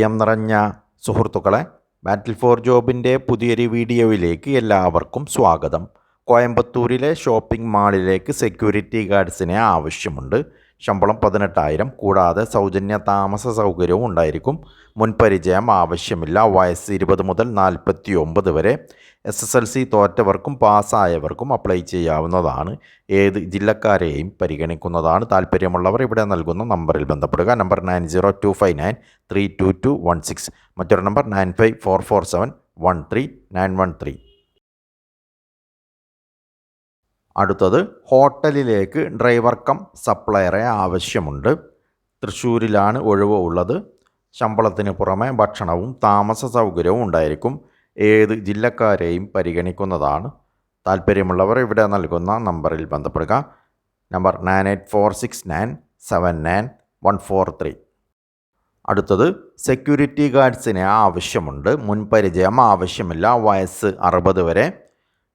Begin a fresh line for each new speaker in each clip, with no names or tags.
പ്രിയം നിറഞ്ഞ സുഹൃത്തുക്കളെ ബാറ്റിൽ ഫോർ ജോബിന്റെ പുതിയൊരു വീഡിയോയിലേക്ക് എല്ലാവർക്കും സ്വാഗതം. കോയമ്പത്തൂരിലെ ഷോപ്പിംഗ് മാളിലേക്ക് സെക്യൂരിറ്റി ഗാർഡ്സിനെ ആവശ്യമുണ്ട്. ശമ്പളം പതിനെട്ടായിരം. കൂടാതെ സൗജന്യ താമസ സൗകര്യവും ഉണ്ടായിരിക്കും. മുൻപരിചയം ആവശ്യമില്ല. വയസ്സ് ഇരുപത് മുതൽ നാൽപ്പത്തി ഒമ്പത് വരെ. എസ് എസ് എൽ സി തോറ്റവർക്കും പാസ്സായവർക്കും അപ്ലൈ ചെയ്യാവുന്നതാണ്. ഏത് ജില്ലക്കാരെയും പരിഗണിക്കുന്നതാണ്. താല്പര്യമുള്ളവർ ഇവിടെ നൽകുന്ന നമ്പറിൽ ബന്ധപ്പെടുക. Number nine zero two five nine three two two one six. മറ്റൊരു number nine five four four seven one three nine one three. അടുത്തത് ഹോട്ടലിലേക്ക് ഡ്രൈവർ കം സപ്ലയറെ ആവശ്യമുണ്ട്. തൃശ്ശൂരിലാണ് ഒഴിവ് ഉള്ളത്. ശമ്പളത്തിന് പുറമെ ഭക്ഷണവും താമസ സൗകര്യവും ഉണ്ടായിരിക്കും. ഏത് ജില്ലക്കാരെയും പരിഗണിക്കുന്നതാണ്. താല്പര്യമുള്ളവർ ഇവിടെ നൽകുന്ന നമ്പറിൽ ബന്ധപ്പെടുക. Number nine eight four six nine seven nine one four three. അടുത്തത് സെക്യൂരിറ്റി ഗാർഡ്സിന് ആവശ്യമുണ്ട്. മുൻപരിചയം ആവശ്യമില്ല. വയസ്സ് അറുപത് വരെ.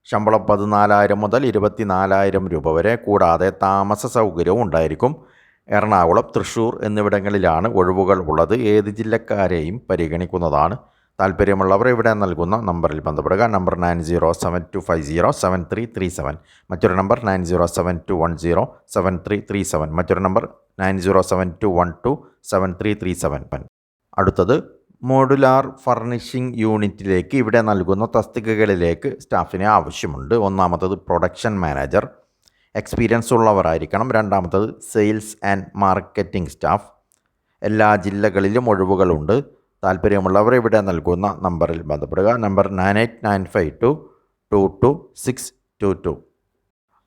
ശമ്പളം പതിനാലായിരം മുതൽ ഇരുപത്തിനാലായിരം രൂപ വരെ കൂടാതെ താമസ സൗകര്യവും ഉണ്ടായിരിക്കും. എറണാകുളം തൃശ്ശൂർ എന്നിവിടങ്ങളിലാണ് ഒഴിവുകൾ ഉള്ളത്. ഏത് ജില്ലക്കാരെയും പരിഗണിക്കുന്നതാണ്. താല്പര്യമുള്ളവർ ഇവിടെ നൽകുന്ന നമ്പറിൽ ബന്ധപ്പെടുക. Number nine zero seven two five zero seven three three seven. മറ്റൊരു number nine zero seven two one zero seven three three seven. മറ്റൊരു number nine zero seven two one two seven three three seven. അടുത്തത് modular furnishing യൂണിറ്റിലേക്ക് ഇവിടെ നൽകുന്ന തസ്തികകളിലേക്ക് സ്റ്റാഫിനെ ആവശ്യമുണ്ട്. ഒന്നാമത്തത് പ്രൊഡക്ഷൻ മാനേജർ എക്സ്പീരിയൻസ് ഉള്ളവരായിരിക്കണം. രണ്ടാമത്തത് സെയിൽസ് ആൻഡ് മാർക്കറ്റിംഗ് സ്റ്റാഫ് എല്ലാ ജില്ലകളിലും ഒഴിവുകളുണ്ട്. താല്പര്യമുള്ളവർ ഇവിടെ നൽകുന്ന നമ്പറിൽ ബന്ധപ്പെടുക. Number nine eight nine five two two two six two two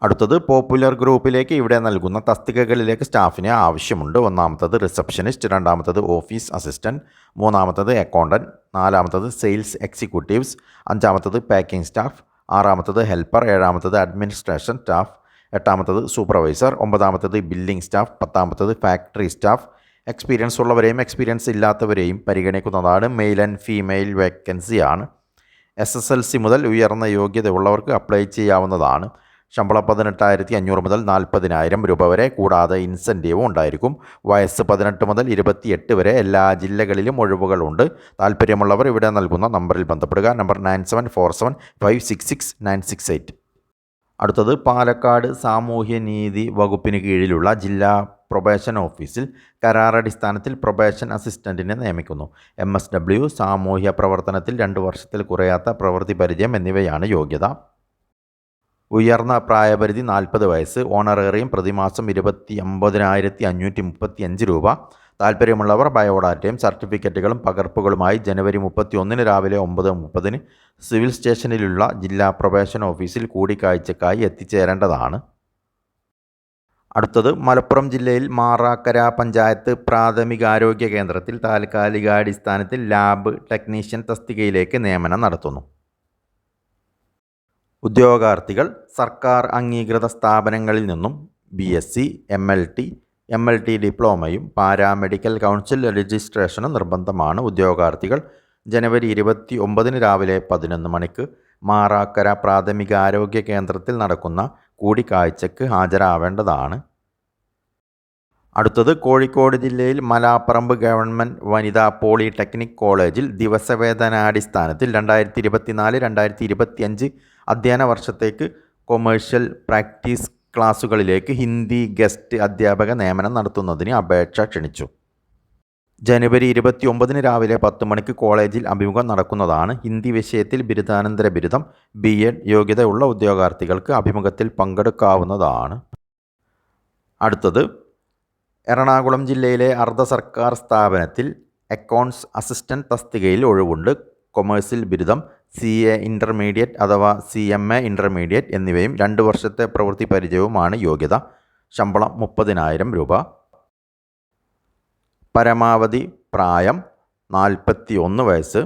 അടുത്തത് പോപ്പുലർ ഗ്രൂപ്പിലേക്ക് ഇവിടെ നൽകുന്ന തസ്തികകളിലേക്ക് സ്റ്റാഫിനെ ആവശ്യമുണ്ട്. ഒന്നാമത്തത് റിസപ്ഷനിസ്റ്റ് രണ്ടാമത്തത് ഓഫീസ് അസിസ്റ്റന്റ് മൂന്നാമത്തത് അക്കൗണ്ടന്റ് നാലാമത്തത് സെയിൽസ് എക്സിക്യൂട്ടീവ്സ് അഞ്ചാമത്തത് പാക്കിംഗ് സ്റ്റാഫ് ആറാമത്തത് ഹെൽപ്പർ ഏഴാമത്തത് അഡ്മിനിസ്ട്രേഷൻ സ്റ്റാഫ് എട്ടാമത്തത് സൂപ്പർവൈസർ ഒമ്പതാമത്തത് ബില്ലിംഗ് സ്റ്റാഫ് പത്താമത്തത് ഫാക്ടറി സ്റ്റാഫ്. എക്സ്പീരിയൻസ് ഉള്ളവരെയും എക്സ്പീരിയൻസ് ഇല്ലാത്തവരെയും പരിഗണിക്കുന്നതാണ്. മെയിൽ ആൻഡ് ഫീമെയിൽ വേക്കൻസിയാണ്. എസ് എസ് എൽ സി മുതൽ ഉയർന്ന യോഗ്യത ഉള്ളവർക്ക് അപ്ലൈ ചെയ്യാവുന്നതാണ്. ശമ്പളം പതിനെട്ടായിരത്തി അഞ്ഞൂറ് മുതൽ നാൽപ്പതിനായിരം രൂപ വരെ കൂടാതെ ഇൻസെന്റീവും ഉണ്ടായിരിക്കും. വയസ്സ് പതിനെട്ട് മുതൽ ഇരുപത്തിയെട്ട് വരെ എല്ലാ ജില്ലകളിലും ഒഴിവുകളുണ്ട്. താല്പര്യമുള്ളവർ ഇവിടെ നൽകുന്ന നമ്പറിൽ ബന്ധപ്പെടുക. Number nine seven four seven five six six nine six eight. അടുത്തത് പാലക്കാട് സാമൂഹ്യനീതി വകുപ്പിന് കീഴിലുള്ള ജില്ലാ പ്രൊബേഷൻ ഓഫീസിൽ കരാറടിസ്ഥാനത്തിൽ പ്രൊബേഷൻ അസിസ്റ്റന്റിനെ നിയമിക്കുന്നു. എം എസ് ഡബ്ല്യു സാമൂഹ്യ പ്രവർത്തനത്തിൽ രണ്ട് വർഷത്തിൽ കുറയാത്ത പ്രവൃത്തി പരിചയം എന്നിവയാണ് യോഗ്യത. ഉയർന്ന പ്രായപരിധി നാൽപ്പത് വയസ്സ് ഓണറേറിയം പ്രതിമാസം ഇരുപത്തി അമ്പതിനായിരത്തി അഞ്ഞൂറ്റി മുപ്പത്തി അഞ്ച് രൂപ. താല്പര്യമുള്ളവർ ബയോഡാറ്റയും സർട്ടിഫിക്കറ്റുകളും പകർപ്പുകളുമായി ജനുവരി മുപ്പത്തി ഒന്നിന് രാവിലെ ഒമ്പത് മുപ്പതിന് സിവിൽ സ്റ്റേഷനിലുള്ള ജില്ലാ പ്രൊബേഷൻ ഓഫീസിൽ കൂടിക്കാഴ്ചക്കായി എത്തിച്ചേരേണ്ടതാണ്. അടുത്തത് മലപ്പുറം ജില്ലയിൽ മാറാക്കര പഞ്ചായത്ത് പ്രാഥമികാരോഗ്യ കേന്ദ്രത്തിൽ താൽക്കാലികാടിസ്ഥാനത്തിൽ ലാബ് ടെക്നീഷ്യൻ തസ്തികയിലേക്ക് നിയമനം നടത്തുന്നു. ഉദ്യോഗാർത്ഥികൾ സർക്കാർ അംഗീകൃത സ്ഥാപനങ്ങളിൽ നിന്നും B S C M L T M L T ഡിപ്ലോമയും paramedical council രജിസ്ട്രേഷനും നിർബന്ധമാണ്. ഉദ്യോഗാർത്ഥികൾ ജനുവരി ഇരുപത്തി ഒമ്പതിന് രാവിലെ പതിനൊന്ന് മണിക്ക് മാറാക്കര പ്രാഥമിക ആരോഗ്യ കേന്ദ്രത്തിൽ നടക്കുന്ന കൂടിക്കാഴ്ചയ്ക്ക് ഹാജരാവേണ്ടതാണ്. അടുത്തത് കോഴിക്കോട് ജില്ലയിൽ മലാപ്പറമ്പ് ഗവൺമെന്റ് വനിതാ പോളിടെക്നിക് കോളേജിൽ ദിവസവേതനാടിസ്ഥാനത്തിൽ രണ്ടായിരത്തി ഇരുപത്തിനാല് രണ്ടായിരത്തി ഇരുപത്തിയഞ്ച് അധ്യയന വർഷത്തേക്ക് കൊമേഴ്ഷ്യൽ പ്രാക്ടീസ് ക്ലാസുകളിലേക്ക് ഹിന്ദി ഗസ്റ്റ് അധ്യാപക നിയമനം നടത്തുന്നതിന് അപേക്ഷ ക്ഷണിച്ചു. ജനുവരി ഇരുപത്തി ഒമ്പതിന് രാവിലെ പത്ത് മണിക്ക് കോളേജിൽ അഭിമുഖം നടക്കുന്നതാണ് ഹിന്ദി വിഷയത്തിൽ ബിരുദാനന്തര ബിരുദം ബി എഡ് യോഗ്യതയുള്ള ഉദ്യോഗാർത്ഥികൾക്ക് അഭിമുഖത്തിൽ പങ്കെടുക്കാവുന്നതാണ്. അടുത്തത് എറണാകുളം ജില്ലയിലെ അർദ്ധ സർക്കാർ സ്ഥാപനത്തിൽ അക്കൗണ്ട്സ് അസിസ്റ്റന്റ് തസ്തികയിൽ ഒഴിവുണ്ട്. കൊമേഴ്സിൽ ബിരുദം സി എ ഇന്റർമീഡിയറ്റ് അഥവാ സി എം എ ഇന്റർമീഡിയറ്റ് എന്നിവയും രണ്ട് വർഷത്തെ പ്രവൃത്തി പരിചയവുമാണ് യോഗ്യത. ശമ്പളം മുപ്പതിനായിരം രൂപ. പരമാവധി പ്രായം നാൽപ്പത്തി ഒന്ന് വയസ്സ്.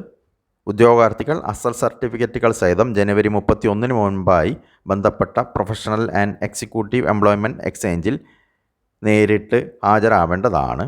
ഉദ്യോഗാർത്ഥികൾ അസൽ സർട്ടിഫിക്കറ്റുകൾ സഹിതം ജനുവരി മുപ്പത്തി ഒന്നിന് മുൻപായി ബന്ധപ്പെട്ട പ്രൊഫഷണൽ ആൻഡ് എക്സിക്യൂട്ടീവ് എംപ്ലോയ്മെന്റ് എക്സ്ചേഞ്ചിൽ നേരിട്ട് ഹാജരാവേണ്ടതാണ്.